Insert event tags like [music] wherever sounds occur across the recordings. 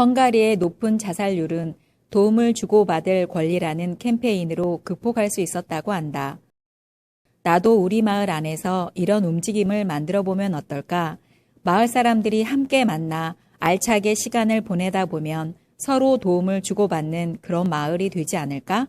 헝가리의 높은 자살률은 도움을 주고받을 권리라는 캠페인으로 극복할 수 있었다고 한다. 나도 우리 마을 안에서 이런 움직임을 만들어 보면 어떨까? 마을 사람들이 함께 만나 알차게 시간을 보내다 보면 서로 도움을 주고받는 그런 마을이 되지 않을까?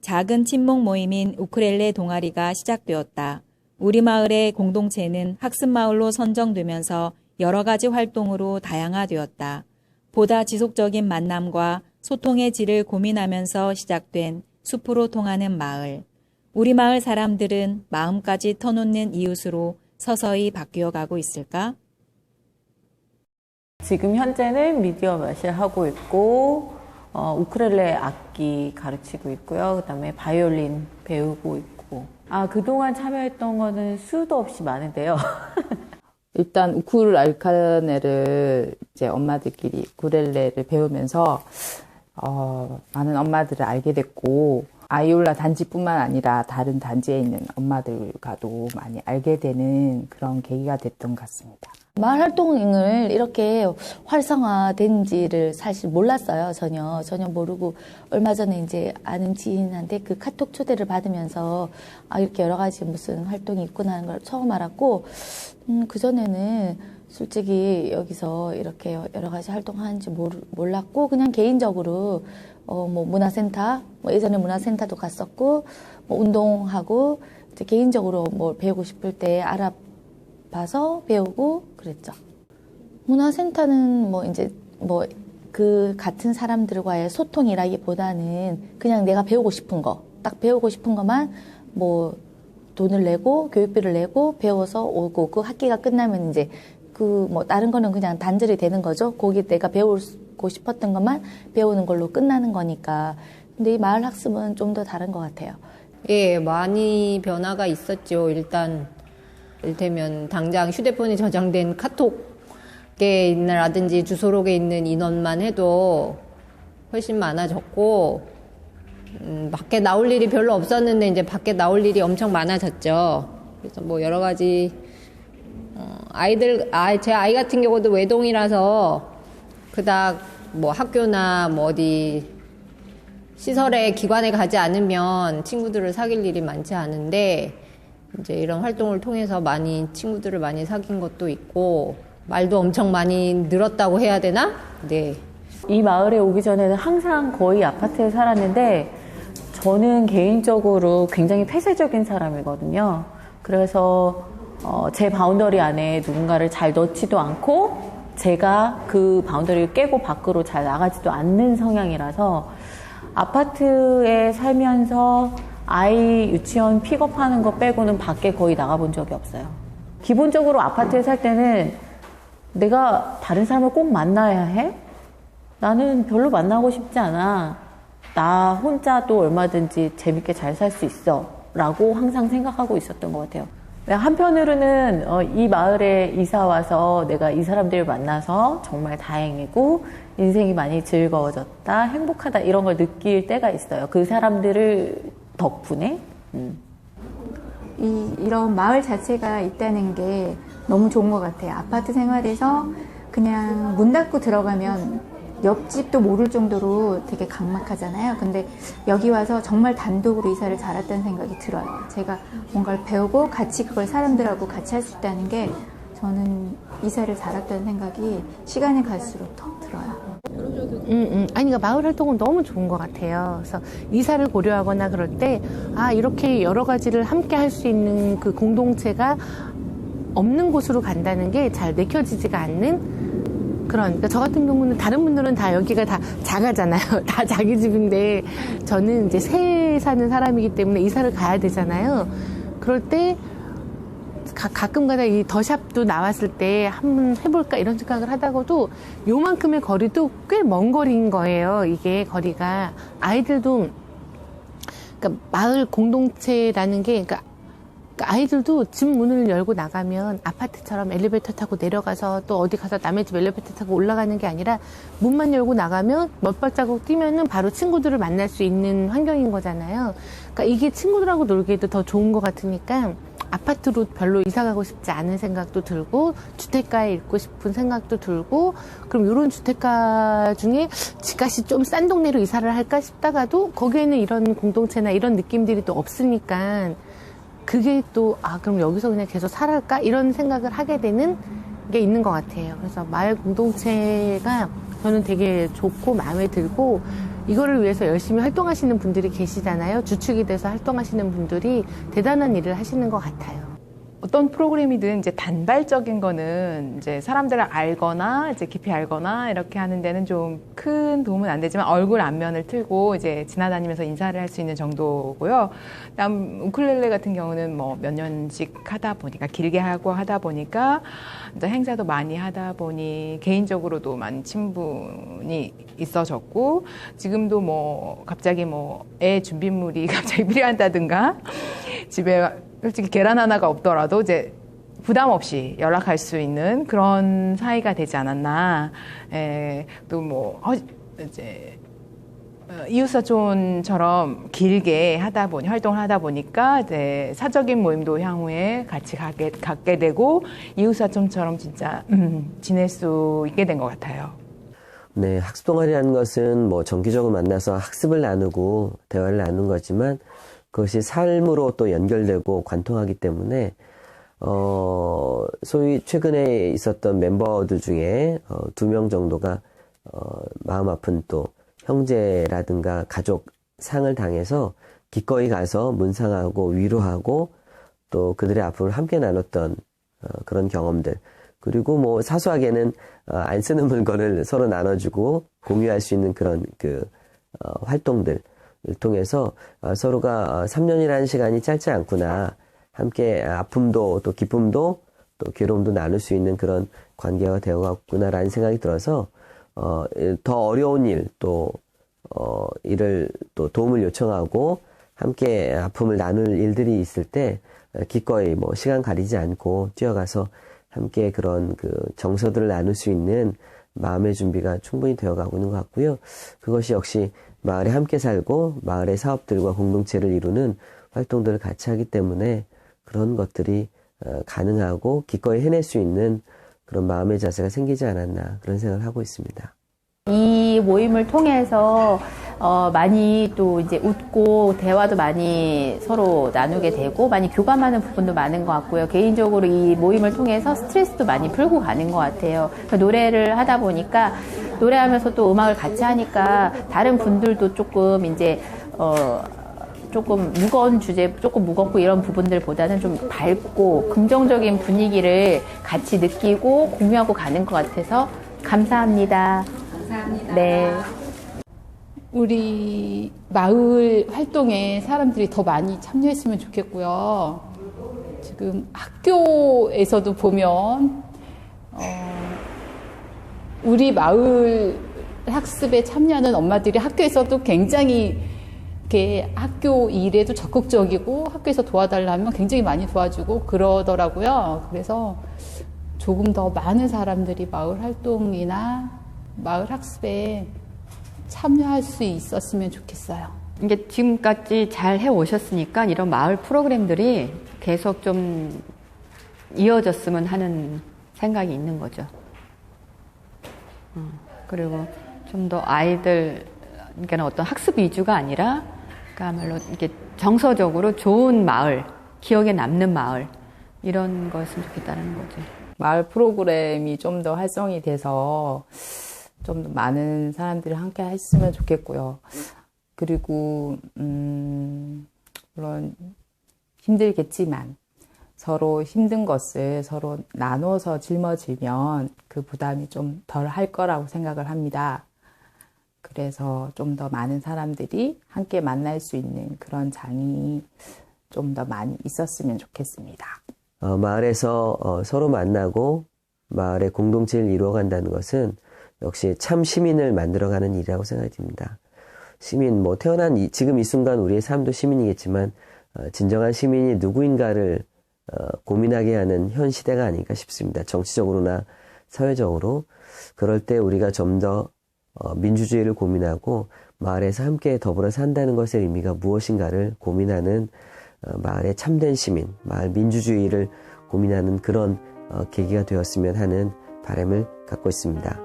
작은 친목 모임인 우크렐레 동아리가 시작되었다. 우리 마을의 공동체는 학습마을로 선정되면서 여러 가지 활동으로 다양화되었다. 보다 지속적인 만남과 소통의 질을 고민하면서 시작된 숲으로 통하는 마을. 우리 마을 사람들은 마음까지 터놓는 이웃으로 서서히 바뀌어 가고 있을까? 지금 현재는 미디어 마실 하고 있고 어, 우크렐레 악기 가르치고 있고요. 그 다음에 바이올린 배우고 있고. 아 그동안 참여했던 거는 수도 없이 많은데요. [laughs] 일단 우쿨 알카네를 이제 엄마들끼리 우쿨렐레를 배우면서 어, 많은 엄마들을 알게 됐고 아이올라 단지뿐만 아니라 다른 단지에 있는 엄마들과도 많이 알게 되는 그런 계기가 됐던 것 같습니다. 마을 활동을 이렇게 활성화된지를 사실 몰랐어요. 전혀 전혀 모르고 얼마 전에 이제 아는 지인한테 그 카톡 초대를 받으면서 아 이렇게 여러 가지 무슨 활동이 있구나 하는 걸 처음 알았고 음, 그 전에는 솔직히 여기서 이렇게 여러 가지 활동하는지 모르, 몰랐고 그냥 개인적으로 어 뭐 문화센터 뭐 예전에 문화센터도 갔었고 뭐 운동하고 이제 개인적으로 뭘 배우고 싶을 때 알아. 봐서 배우고 그랬죠. 문화센터는 뭐 이제 뭐 그 같은 사람들과의 소통이라기보다는 그냥 내가 배우고 싶은 거, 딱 배우고 싶은 것만 뭐 돈을 내고 교육비를 내고 배워서 오고 그 학기가 끝나면 이제 그 뭐 다른 거는 그냥 단절이 되는 거죠. 거기 내가 배우고 싶었던 것만 배우는 걸로 끝나는 거니까. 근데 이 마을 학습은 좀 더 다른 것 같아요. 예, 많이 변화가 있었죠. 일단 일테면 당장 휴대폰에 저장된 카톡에 있는라든지 주소록에 있는 인원만 해도 훨씬 많아졌고 음, 밖에 나올 일이 별로 없었는데 이제 밖에 나올 일이 엄청 많아졌죠. 그래서 뭐 여러 가지 어, 아이들 아, 제 아이 같은 경우도 외동이라서 그닥 뭐 학교나 뭐 어디 시설에 기관에 가지 않으면 친구들을 사귈 일이 많지 않은데 이제 이런 활동을 통해서 많이 친구들을 많이 사귄 것도 있고 말도 엄청 많이 늘었다고 해야 되나? 네. 이 마을에 오기 전에는 항상 거의 아파트에 살았는데 저는 개인적으로 굉장히 폐쇄적인 사람이거든요. 그래서 어, 제 바운더리 안에 누군가를 잘 넣지도 않고 제가 그 바운더리를 깨고 밖으로 잘 나가지도 않는 성향이라서 아파트에 살면서 아이 유치원 픽업하는 거 빼고는 밖에 거의 나가본 적이 없어요. 기본적으로 아파트에 살 때는 내가 다른 사람을 꼭 만나야 해? 나는 별로 만나고 싶지 않아. 나 혼자도 얼마든지 재밌게 잘 살 수 있어. 라고 항상 생각하고 있었던 것 같아요. 한편으로는 어, 이 마을에 이사 와서 내가 이 사람들을 만나서 정말 다행이고 인생이 많이 즐거워졌다, 행복하다 이런 걸 느낄 때가 있어요. 그 사람들을 덕분에. 음. 이, 이런 마을 자체가 있다는 게 너무 좋은 것 같아요. 아파트 생활에서 그냥 문 닫고 들어가면 옆집도 모를 정도로 되게 강막하잖아요. 근데 여기 와서 정말 단독으로 이사를 잘했다는 생각이 들어요. 제가 뭔가를 배우고 같이 그걸 사람들하고 같이 할 수 있다는 게 저는 이사를 잘했다는 생각이 시간이 갈수록 더 들어요. 음, 음. 아니, 그러니까 마을 활동은 너무 좋은 것 같아요. 그래서 이사를 고려하거나 그럴 때, 아, 이렇게 여러 가지를 함께 할 수 있는 그 공동체가 없는 곳으로 간다는 게 잘 내켜지지가 않는 그런, 그러니까 저 같은 경우는 다른 분들은 다 여기가 다 작아잖아요. [laughs] 다 자기 집인데, 저는 이제 새 사는 사람이기 때문에 이사를 가야 되잖아요. 그럴 때, 가, 가끔가다 이 더샵도 나왔을 때 한번 해볼까 이런 생각을 하다가도 요만큼의 거리도 꽤 먼 거리인 거예요. 이게 거리가 아이들도 그러니까 마을 공동체라는 게 그러니까 아이들도 집 문을 열고 나가면 아파트처럼 엘리베이터 타고 내려가서 또 어디 가서 남의 집 엘리베이터 타고 올라가는 게 아니라 문만 열고 나가면 몇 발자국 뛰면은 바로 친구들을 만날 수 있는 환경인 거잖아요. 그러니까 이게 친구들하고 놀기에도 더 좋은 것 같으니까 아파트로 별로 이사 가고 싶지 않은 생각도 들고 주택가에 있고 싶은 생각도 들고 그럼 이런 주택가 중에 집값이 좀 싼 동네로 이사를 할까 싶다가도 거기에는 이런 공동체나 이런 느낌들이 또 없으니까 그게 또 아 그럼 여기서 그냥 계속 살아갈까 이런 생각을 하게 되는 게 있는 것 같아요. 그래서 마을 공동체가 저는 되게 좋고 마음에 들고 이거를 위해서 열심히 활동하시는 분들이 계시잖아요. 주축이 돼서 활동하시는 분들이 대단한 일을 하시는 것 같아요. 어떤 프로그램이든 이제 단발적인 거는 이제 사람들을 알거나 이제 깊이 알거나 이렇게 하는 데는 좀 큰 도움은 안 되지만 얼굴 안면을 틀고 이제 지나다니면서 인사를 할 수 있는 정도고요. 다음 우쿨렐레 같은 경우는 뭐 몇 년씩 하다 보니까 길게 하고 하다 보니까 이제 행사도 많이 하다 보니 개인적으로도 많은 친분이 있어졌고 지금도 뭐 갑자기 뭐 애 준비물이 [laughs] 갑자기 필요하다든가 집에 솔직히 계란 하나가 없더라도 이제 부담 없이 연락할 수 있는 그런 사이가 되지 않았나. 에, 또 뭐, 어, 이제, 어, 이웃사촌처럼 길게 하다 보니, 활동을 하다 보니까, 이제 사적인 모임도 향후에 같이 가게, 갖게 되고, 이웃사촌처럼 진짜, 음, 지낼 수 있게 된 것 같아요. 네, 학습 동아리라는 것은 뭐 정기적으로 만나서 학습을 나누고 대화를 나누는 거지만 그것이 삶으로 또 연결되고 관통하기 때문에 어 소위 최근에 있었던 멤버들 중에 어, 두 명 정도가 어 마음 아픈 또 형제라든가 가족 상을 당해서 기꺼이 가서 문상하고 위로하고 또 그들의 아픔을 함께 나눴던 어, 그런 경험들. 그리고 뭐 사소하게는 어, 안 쓰는 물건을 서로 나눠주고 공유할 수 있는 그런 그 어, 활동들을 통해서 어, 서로가 어, 3년이라는 시간이 짧지 않구나 함께 아픔도 또 기쁨도 또 괴로움도 나눌 수 있는 그런 관계가 되어갔구나라는 생각이 들어서 어, 더 어려운 일 또 어, 이를 또 도움을 요청하고 함께 아픔을 나눌 일들이 있을 때 기꺼이 뭐 시간 가리지 않고 뛰어가서 함께 그런 그 정서들을 나눌 수 있는 마음의 준비가 충분히 되어가고 있는 것 같고요. 그것이 역시 마을에 함께 살고 마을의 사업들과 공동체를 이루는 활동들을 같이 하기 때문에 그런 것들이 어, 가능하고 기꺼이 해낼 수 있는 그런 마음의 자세가 생기지 않았나 그런 생각을 하고 있습니다. 이 모임을 통해서 어, 많이 또 이제 웃고 대화도 많이 서로 나누게 되고 많이 교감하는 부분도 많은 것 같고요. 개인적으로 이 모임을 통해서 스트레스도 많이 풀고 가는 것 같아요. 그 노래를 하다 보니까 노래하면서 또 음악을 같이 하니까 다른 분들도 조금 이제 어, 조금 무거운 주제, 조금 무겁고 이런 부분들보다는 좀 밝고 긍정적인 분위기를 같이 느끼고 공유하고 가는 것 같아서 감사합니다. 감사합니다. 네. 우리 마을 활동에 사람들이 더 많이 참여했으면 좋겠고요. 지금 학교에서도 보면 어, 우리 마을 학습에 참여하는 엄마들이 학교에서도 굉장히 이렇게 학교 일에도 적극적이고 학교에서 도와달라면 굉장히 많이 도와주고 그러더라고요. 그래서 조금 더 많은 사람들이 마을 활동이나 마을 학습에 참여할 수 있었으면 좋겠어요. 이게 지금까지 잘 해오셨으니까 이런 마을 프로그램들이 계속 좀 이어졌으면 하는 생각이 있는 거죠. 어, 그리고 좀 더 아이들, 그러니까 어떤 학습 위주가 아니라 그야말로 이게 정서적으로 좋은 마을, 기억에 남는 마을, 이런 거였으면 좋겠다는 거죠. 마을 프로그램이 좀 더 활성이 돼서 좀 더 많은 사람들이 함께 했으면 좋겠고요. 그리고 음, 물론 힘들겠지만 서로 힘든 것을 서로 나눠서 짊어지면 그 부담이 좀 덜 할 거라고 생각을 합니다. 그래서 좀 더 많은 사람들이 함께 만날 수 있는 그런 장이 좀 더 많이 있었으면 좋겠습니다. 어, 마을에서 어, 서로 만나고 마을의 공동체를 이루어간다는 것은 역시 참 시민을 만들어가는 일이라고 생각이 듭니다. 시민, 뭐 태어난 이, 지금 이 순간 우리의 삶도 시민이겠지만 어, 진정한 시민이 누구인가를 어, 고민하게 하는 현 시대가 아닐까 싶습니다. 정치적으로나 사회적으로 그럴 때 우리가 좀더 어, 민주주의를 고민하고 마을에서 함께 더불어 산다는 것의 의미가 무엇인가를 고민하는 어, 마을의 참된 시민, 마을 민주주의를 고민하는 그런 어, 계기가 되었으면 하는 바람을 갖고 있습니다.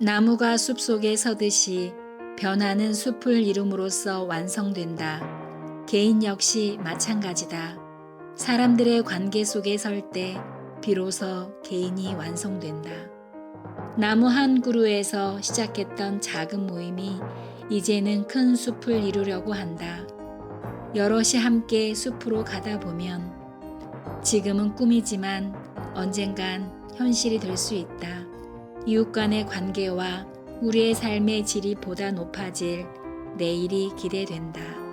나무가 숲 속에 서듯이 변화는 숲을 이룸으로써 완성된다. 개인 역시 마찬가지다. 사람들의 관계 속에 설 때 비로소 개인이 완성된다. 나무 한 그루에서 시작했던 작은 모임이 이제는 큰 숲을 이루려고 한다. 여럿이 함께 숲으로 가다 보면 지금은 꿈이지만 언젠간 현실이 될 수 있다. 이웃 간의 관계와 우리의 삶의 질이 보다 높아질 내일이 기대된다.